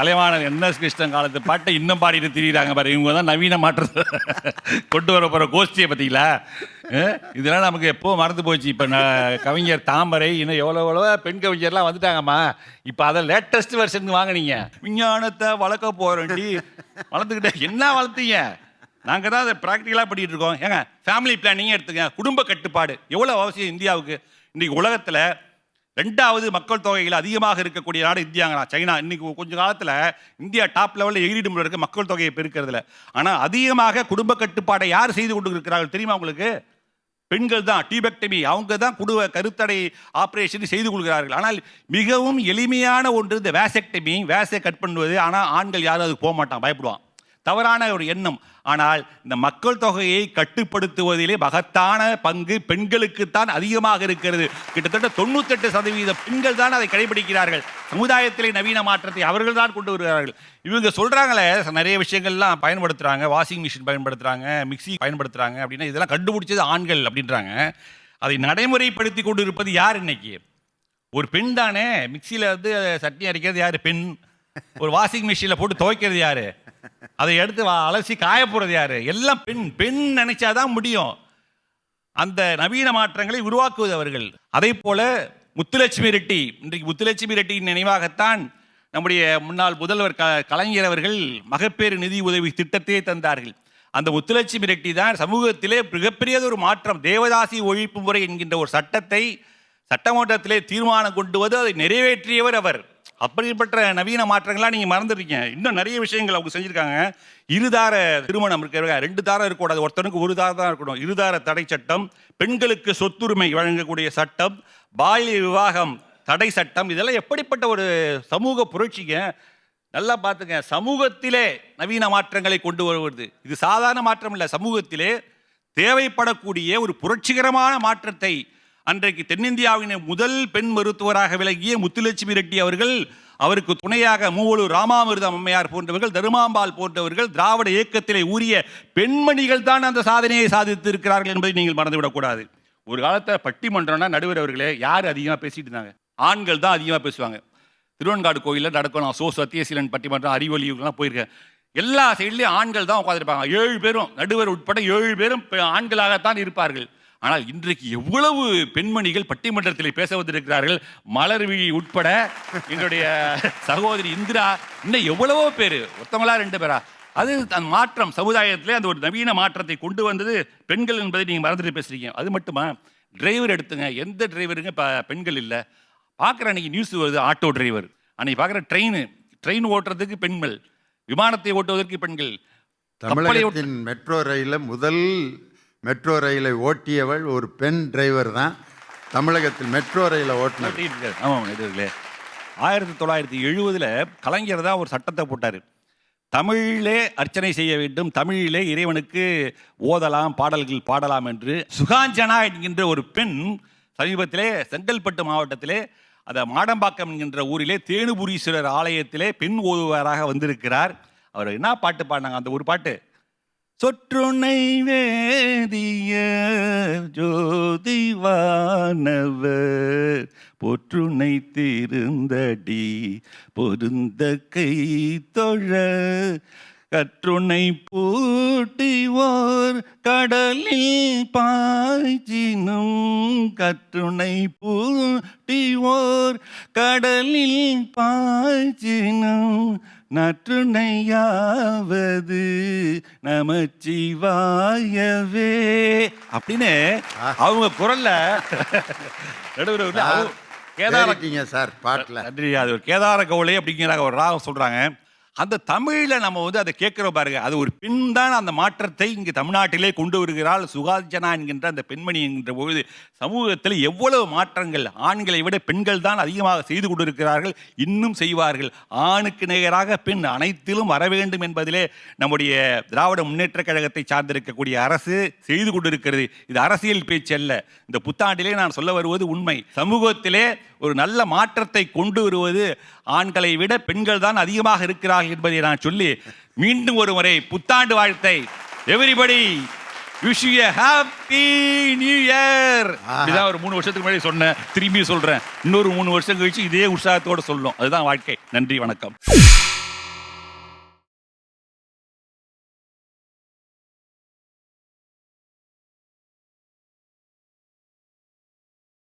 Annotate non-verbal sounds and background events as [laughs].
Kalaivanar NS Krishnan காலத்து பாட்டை இன்னும் பாடிட்டு திரியிறாங்க பாரு. இவங்க தான் நவீன மாற்றத்தை கொண்டு வர போகிற கோஷ்டியை பார்த்தீங்களா இதெல்லாம் நமக்கு எப்போ மறந்து போச்சு. இப்போ நான் கவிஞர் தாமரை இன்னும் எவ்வளோ எவ்வளோ பெண் கவிஞர்லாம் வந்துட்டாங்கம்மா. இப்போ அதை லேட்டஸ்ட் வெர்ஷன் வாங்குனீங்க. விஞ்ஞானத்தை வளர்க்க போகிறேன்டி வளர்த்துக்கிட்டே என்ன வளர்த்தீங்க? நாங்கள் தான் அதை ப்ராக்டிக்கலாக பண்ணிகிட்டு இருக்கோம். ஏங்க ஃபேமிலி பிளானிங்கே எடுத்துங்க குடும்ப கட்டுப்பாடு. எவ்வளோ அவசியம் இந்தியாவுக்கு? இன்றைக்கி உலகத்தில் ரெண்டாவது மக்கள் தொகையில் அதிகமாக இருக்கக்கூடிய நாடு இந்தியாங்களா சைனா. இன்னைக்கு கொஞ்ச காலத்தில் இந்தியா டாப் லெவலில் எகிரிடும் இருக்க. மக்கள் தொகையை பெருக்கிறதுல. ஆனால் அதிகமாக குடும்ப கட்டுப்பாடை யார் செய்து கொண்டு இருக்கிறார்கள் தெரியுமா உங்களுக்கு? பெண்கள் தான். டிபெக்டமி. அவங்க தான் குடும்ப கருத்தடை ஆப்ரேஷன் செய்து கொள்கிறார்கள். ஆனால் மிகவும் எளிமையான ஒன்று இந்த வேசெக்டமி வேசை கட் பண்ணுவது. ஆனால் ஆண்கள் யாரும் அதுக்கு போக மாட்டான் பயப்படுவான் தவறான ஒரு எண்ணம். ஆனால் இந்த மக்கள் தொகையை கட்டுப்படுத்துவதிலே மகத்தான பங்கு பெண்களுக்குத்தான் அதிகமாக இருக்கிறது. கிட்டத்தட்ட தொண்ணூத்தெட்டு சதவீத பெண்கள் தான் அதை கடைபிடிக்கிறார்கள். சமுதாயத்திலே நவீன மாற்றத்தை அவர்கள் தான் கொண்டு வருகிறார்கள். இவங்க சொல்கிறாங்களே நிறைய விஷயங்கள்லாம் பயன்படுத்துகிறாங்க வாஷிங் மிஷின் பயன்படுத்துகிறாங்க மிக்ஸி பயன்படுத்துகிறாங்க அப்படின்னா. இதெல்லாம் கண்டுபிடிச்சது ஆண்கள் அப்படின்றாங்க. அதை நடைமுறைப்படுத்தி கொண்டு இருப்பது யார் இன்னைக்கு? ஒரு பெண் தானே. மிக்சியில் வந்து சட்னி அரைக்கிறது யார்? பெண். [laughs] ஒரு வாஷிங் மிஷினில் போட்டு துவைக்கிறது யாரு? அதை எடுத்து அலசி காய போகிறது யாரு? எல்லாம் பெண் பெண் நினைச்சாதான் முடியும். அந்த நவீன மாற்றங்களை உருவாக்குவது அவர்கள். அதே போல முத்துலட்சுமி ரெட்டி இன்றைக்கு முத்துலட்சுமி ரெட்டியின் நினைவாகத்தான் நம்முடைய முன்னாள் முதல்வர் க கலைஞர் அவர்கள் மகப்பேறு நிதி உதவி திட்டத்தையே தந்தார்கள். அந்த முத்துலட்சுமி ரெட்டி தான் சமூகத்திலே மிகப்பெரியதொரு மாற்றம். தேவதாசி ஒழிப்பு முறை என்கின்ற ஒரு சட்டத்தை சட்டமன்றத்திலே தீர்மானம் கொண்டு வந்து அதை நிறைவேற்றியவர் அவர். அப்படிப்பட்ட நவீன மாற்றங்கள்லாம் நீங்கள் மறந்துடுறீங்க இன்னும் நிறைய விஷயங்கள் அவங்க செஞ்சுருக்காங்க. இருதார திருமணம் இருக்கிறவங்க ரெண்டு தாரம் இருக்கக்கூடாது. ஒருத்தனுக்கு ஒரு தாரம் தான் இருக்கணும். இருதார தடை சட்டம் பெண்களுக்கு சொத்துரிமை வழங்கக்கூடிய சட்டம் பால்ய விவாகம் தடை சட்டம். இதெல்லாம் எப்படிப்பட்ட ஒரு சமூக புரட்சிங்க? நல்லா பார்த்துங்க. சமூகத்திலே நவீன மாற்றங்களை கொண்டு வருவது. இது சாதாரண மாற்றம் இல்லை. சமூகத்திலே தேவைப்படக்கூடிய ஒரு புரட்சிகரமான மாற்றத்தை அன்றைக்கு தென்னிந்தியாவின் முதல் பெண் மருத்துவராக விலகிய முத்துலட்சுமி ரெட்டி அவர்கள் அவருக்கு துணையாக மூவலு ராமாமிர்தம் அம்மையார் போன்றவர்கள் தருமாம்பாள் போன்றவர்கள் திராவிட இயக்கத்திலே ஊறிய பெண்மணிகள் தான் அந்த சாதனையை சாதித்து இருக்கிறார்கள் என்பதை நீங்கள் மறந்துவிடக்கூடாது ஒரு காலத்தில் பட்டிமன்றம்னா நடுவர் அவர்களே யார் அதிகமாக பேசிட்டு இருந்தாங்க? ஆண்கள் தான் அதிகமாக பேசுவாங்க. திருவன்காடு கோயிலில் நடக்கும் நான் சோ சத்தியசீலன் பட்டிமன்றம் அறிவொலி போயிருக்கேன் எல்லா சைட்லேயும் ஆண்கள் தான் உட்காந்துருப்பாங்க ஏழு பேரும் நடுவர் உட்பட ஏழு பேரும் பெ- ஆண்களாகத்தான் இருப்பார்கள். ஆனால் இன்றைக்கு எவ்வளவு பெண்மணிகள் பட்டிமன்றத்தில் பேச வந்திருக்கிறார்கள்? மலர்விழி உட்பட என்னுடைய சகோதரி இந்திரா இன்னும் எவ்வளவோ பேர். ஒத்தமலா ரெண்டு பேரா? அது அந்த மாற்றம் சமுதாயத்திலே அந்த ஒரு நவீன மாற்றத்தை கொண்டு வந்தது பெண்கள் என்பதை நீங்கள் மறந்துட்டு பேசுறீங்க. அது மட்டுமா? டிரைவர் எடுத்துங்க. எந்த டிரைவருங்க இப்போ பெண்கள் இல்லை. பார்க்குற அன்னைக்கு நியூஸ் வருது ஆட்டோ டிரைவர் அன்னைக்கு பார்க்குற ட்ரெயின் ட்ரெயின் ஓட்டுறதுக்கு பெண்கள். விமானத்தை ஓட்டுவதற்கு பெண்கள். தமிழகத்தின் மெட்ரோ ரயிலில் முதல் மெட்ரோ ரயிலை ஓட்டியவள் ஒரு பெண் டிரைவர் தான். தமிழகத்தில் மெட்ரோ ரயிலை ஓட்டினது ஆமாம் எதிர்களே ஆயிரத்தி தொள்ளாயிரத்தி எழுபதில் கலைஞர் தான் ஒரு சட்டத்தை போட்டார். தமிழிலே அர்ச்சனை செய்ய வேண்டும் தமிழிலே இறைவனுக்கு ஓதலாம் பாடல்கள் பாடலாம் என்று சுகாஞ்சனா என்கின்ற ஒரு பெண் சமீபத்திலே செங்கல்பட்டு மாவட்டத்திலே அந்த மாடம்பாக்கம் என்கின்ற ஊரிலே தேனுபுரீஸ்வரர் ஆலயத்திலே பெண் ஓதுவராக வந்திருக்கிறார். அவர் என்ன பாட்டு பாடினாங்க? அந்த ஒரு பாட்டு. சொற்றுனை வேதிய ஜோதிவானவர். பொற்றுனை திருந்தடி பொருந்த கை தொழ கற்றுனை பூட்டிவோர் கடலில் பாய்ச்சினும் கற்றுனை பூட்டிவோர் கடலில் பாய்ச்சினும் நற்றுணையாவது நமச்சிவாயவே. அப்படின்னு அவங்க குரல்ல நடுவர் வந்து அவங்க கேதார கேதாரிட்டீங்க சார் பாட்டில். நன்றி. அது ஒரு கேதார கவுளை அப்படிங்கிற ஒரு ராகம் சொல்றாங்க. அந்த தமிழில் நம்ம வந்து அதை கேட்குறோம் பாருங்க. அது ஒரு பெண் தான் அந்த மாற்றத்தை இங்கு தமிழ்நாட்டிலே கொண்டு வருகிறாள் சுகாஜனா என்கின்ற அந்த பெண்மணி என்கின்ற பொழுது சமூகத்தில் எவ்வளவு மாற்றங்கள் ஆண்களை விட பெண்கள் தான் அதிகமாக செய்து கொண்டிருக்கிறார்கள் இன்னும் செய்வார்கள். ஆணுக்கு நிகராக பெண் அனைத்திலும் வர வேண்டும் என்பதிலே நம்முடைய திராவிட முன்னேற்ற கழகத்தை சார்ந்திருக்கக்கூடிய அரசு செய்து கொண்டிருக்கிறது. இது அரசியல் பேச்சு அல்ல. இந்த புத்தாண்டிலே நான் சொல்ல வருவது உண்மை. சமூகத்திலே ஒரு நல்ல மாற்றத்தை கொண்டு வருவது ஆண்களை விட பெண்கள் தான் அதிகமாக இருக்கிறார்கள் என்பதை நான் சொல்லி மீண்டும் ஒரு முறை புத்தாண்டு வாழ்த்தை. Everybody wish you happy new year இதுதான் ஒரு மூணு வருஷத்துக்கு முன்னாடி சொன்னேன். திரும்பி சொல்றேன். இன்னொரு மூணு வருஷம் கழிச்சு இதே உற்சாகத்தோட சொல்லணும் அதுதான் வாழ்க்கை. நன்றி வணக்கம்.